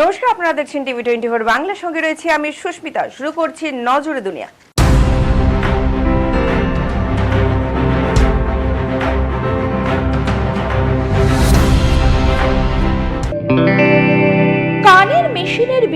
নমস্কার, আপনারা দেখছেন টিভি টোয়েন্টি ফোর বাংলার সঙ্গে রয়েছে আমি সুস্মিতা। শুরু করছি নজরে দুনিয়া।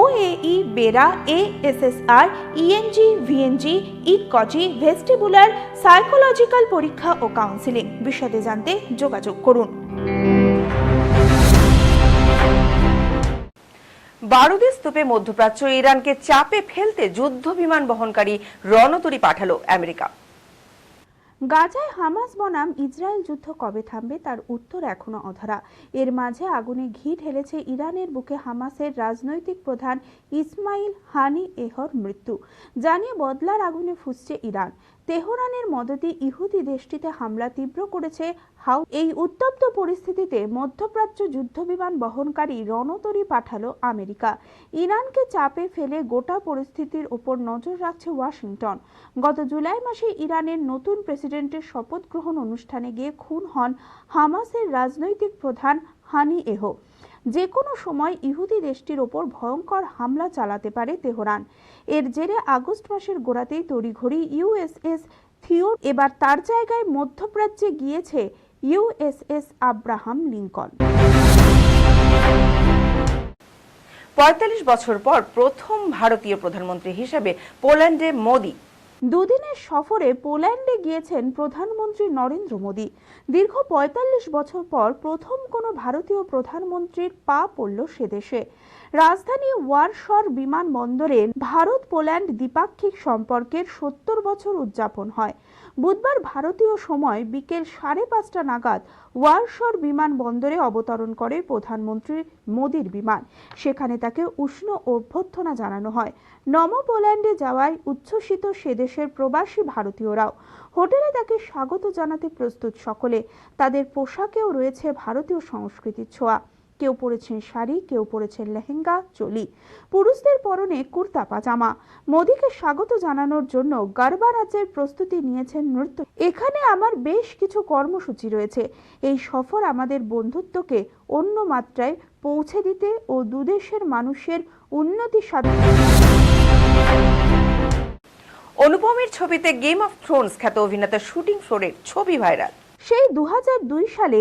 OAE BERA ASSR ENG VNG ইকজি ভেস্টিবুলার সাইকোলজিক্যাল পরীক্ষা ও কাউন্সিলিং বিশদে জানতে যোগাযোগ করুন। বারুদের স্তূপে মধ্যপ্রাচ্য ইরানকে চাপে ফেলতে যুদ্ধ বিমান বহনকারী রণতরী পাঠালো আমেরিকা। গাজায় হামাস বনাম ইসরায়েল যুদ্ধ কবে থামবে তার উত্তর এখনও অধরা। এর মাঝে আগুনে ঘি ঢেলেছে ইরানের বুকে হামাসের রাজনৈতিক প্রধান ইসমাইল হানি এহর মৃত্যু। জানিয়ে বদলার আগুনে ফুসছে ইরান। তেহরানের মদতে ইহুদি দেশটিতে হামলা তীব্র করেছে হাউ এই উত্তপ্ত পরিস্থিতিতে মধ্যপ্রাচ্য যুদ্ধবিমান বহনকারী রণতরী পাঠালো আমেরিকা। ইরানকে চাপে ফেলে গোটা পরিস্থিতির ওপর নজর রাখছে ওয়াশিংটন। গত জুলাই মাসে ইরানের নতুন প্রেসিডেন্টের শপথ গ্রহণ অনুষ্ঠানে গিয়ে খুন হন হামাসের রাজনৈতিক প্রধান হানি এহ। যে কোনো সময় ইহুদি দেশটির ওপর ভয়ঙ্কর হামলা চালাতে পারে তেহরান। এর জেরে আগস্ট মাসের গোড়াতেই তড়িঘড়ি ইউএসএস থিও এবার তার জায়গায় মধ্যপ্রাচ্যে গিয়েছে ইউএসএস আব্রাহাম লিঙ্কন। পঁয়তাল্লিশ বছর পর প্রথম ভারতীয় প্রধানমন্ত্রী হিসেবে পোল্যান্ডে মোদি দুদিনের সফরে পোল্যান্ডে গিয়েছেন প্রধানমন্ত্রী নরেন্দ্র মোদী। দীর্ঘ পঁয়তাল্লিশ বছর পর প্রথম কোনো ভারতীয় প্রধানমন্ত্রীর পা পড়ল সে দেশে। রাজধানী ওয়ারশর বিমানবন্দরে ভারত পোল্যান্ড দ্বিপাক্ষিক সম্পর্কের সত্তর বছর উদযাপন হয়। বুধবার ভারতীয় সময় বিকেল সাড়ে পাঁচটা নাগাদ ওয়ারশর বিমানবন্দরে অবতরণ করে প্রধানমন্ত্রী মোদীর বিমান। সেখানে তাকে উষ্ণ অভ্যর্থনা জানানো হয়। নম পোল্যান্ডে যাওয়ায় উচ্ছ্বসিত সে দেশের প্রবাসী ভারতীয়রাও। হোটেলে তাকে স্বাগত জানাতে প্রস্তুত সকলে। তাদের পোশাকেও রয়েছে ভারতীয় সংস্কৃতির ছোঁয়া। কেউ পরেছেন শাড়ি, কেউ পরেছেন লেহেঙ্গা, চলি। পুরুষদের পরনে কুর্তা, পাজামা। মোদীকে স্বাগত জানানোর জন্য গারবা রাজ্যের প্রস্তুতি নিয়েছেন নৃত্য। এখানে আমার বেশ কিছু কর্মসূচি রয়েছে। এই সফর আমাদের বন্ধুত্বকে অন্য মাত্রায় পৌঁছে দিতে ও দুদেশের মানুষের উন্নতি সাধন অনুপমের ছবিতে গেম অফ থ্রোনস খ্যাত অভিনেতা শুটিং ফ্লোরের ছবি ভাইরাল। সেই দু হাজার দুই সালে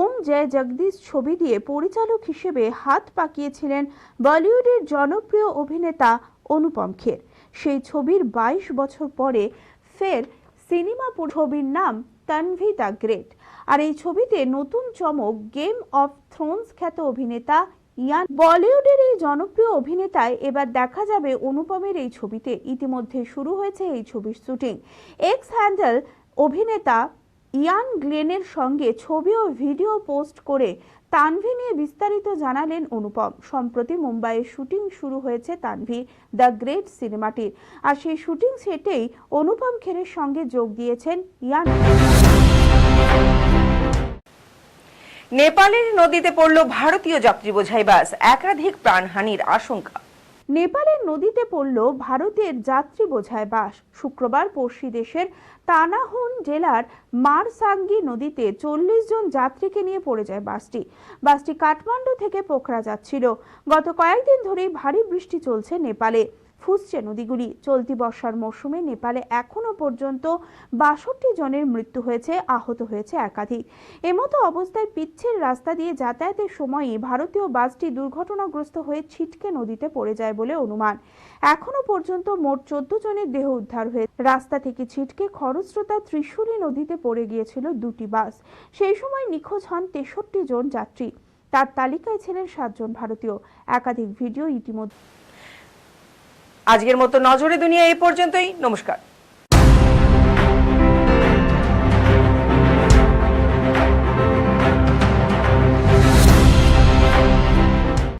ওম জয় জগদীশ ছবি দিয়ে পরিচালক হিসেবে হাত পাকিয়েছিলেন বলিউডের জনপ্রিয় অভিনেতা অনুপম খের। সেই ছবির বাইশ বছর পরে ফের সিনেমা ছবির নাম তানভি দ্য গ্রেট। আর এই ছবিতে নতুন চমক গেম অফ থ্রোনস খ্যাত অভিনেতা ইয়ান। বলিউডের এই জনপ্রিয় অভিনেতায় এবার দেখা যাবে অনুপমের এই ছবিতে। ইতিমধ্যে শুরু হয়েছে এই ছবির শুটিং। এক্স হ্যান্ডেল অভিনেতা ইয়ান গ্লেনের সঙ্গে ছবি ও ভিডিও পোস্ট করে তানভি নিয়ে বিস্তারিত জানালেন অনুপম। সম্প্রতি মুম্বাইয়ে শুটিং শুরু হয়েছে তানভি, দ্য গ্রেট সিনেমাটির। আর সেই শুটিং সেটেই অনুপম খেরের সঙ্গে যোগ দিয়েছেন ইয়ান। নেপালের নদীতে পড়ল ভারতীয় যাত্রী বোঝাই বাস। একাধিক প্রাণহানির আশঙ্কা। নেপালের নদীতে পড়ল ভারতের যাত্রী বোঝায় বাস। শুক্রবার পড়শি দেশের তানাহুন জেলার মারসাঙ্গি নদীতে চল্লিশ জন যাত্রীকে নিয়ে পড়ে যায় বাসটি। বাসটি কাঠমান্ডু থেকে পোখরা যাচ্ছিল। গত কয়েকদিন ধরেই ভারী বৃষ্টি চলছে নেপালে। ফুসছে নদীগুলি। চলতি বর্ষার মরশুমে নেপালে এখনও পর্যন্ত বাষট্টি জনের মৃত্যু হয়েছে, আহত হয়েছে একাধিক। এমতো অবস্থায় পিচ্ছের রাস্তা দিয়ে যাতায়াতের সময়ই ভারতীয় বাসটি দুর্ঘটনাগ্রস্ত হয়ে ছিটকে নদীতে পড়ে যায় বলে অনুমান। এখনও পর্যন্ত মোট চোদ্দ জনের দেহ উদ্ধার হয়ে রাস্তা থেকে ছিটকে খরস্রোতা ত্রিশূলী নদীতে পড়ে গিয়েছিল দুটি বাস। সেই সময় নিখোঁজ হন তেষট্টি জন যাত্রী। তার তালিকায় ছিলেন সাতজন ভারতীয়। একাধিক ভিডিও ইতিমধ্যে আজকের মতো নজরে দুনিয়া এই পর্যন্তই। নমস্কার।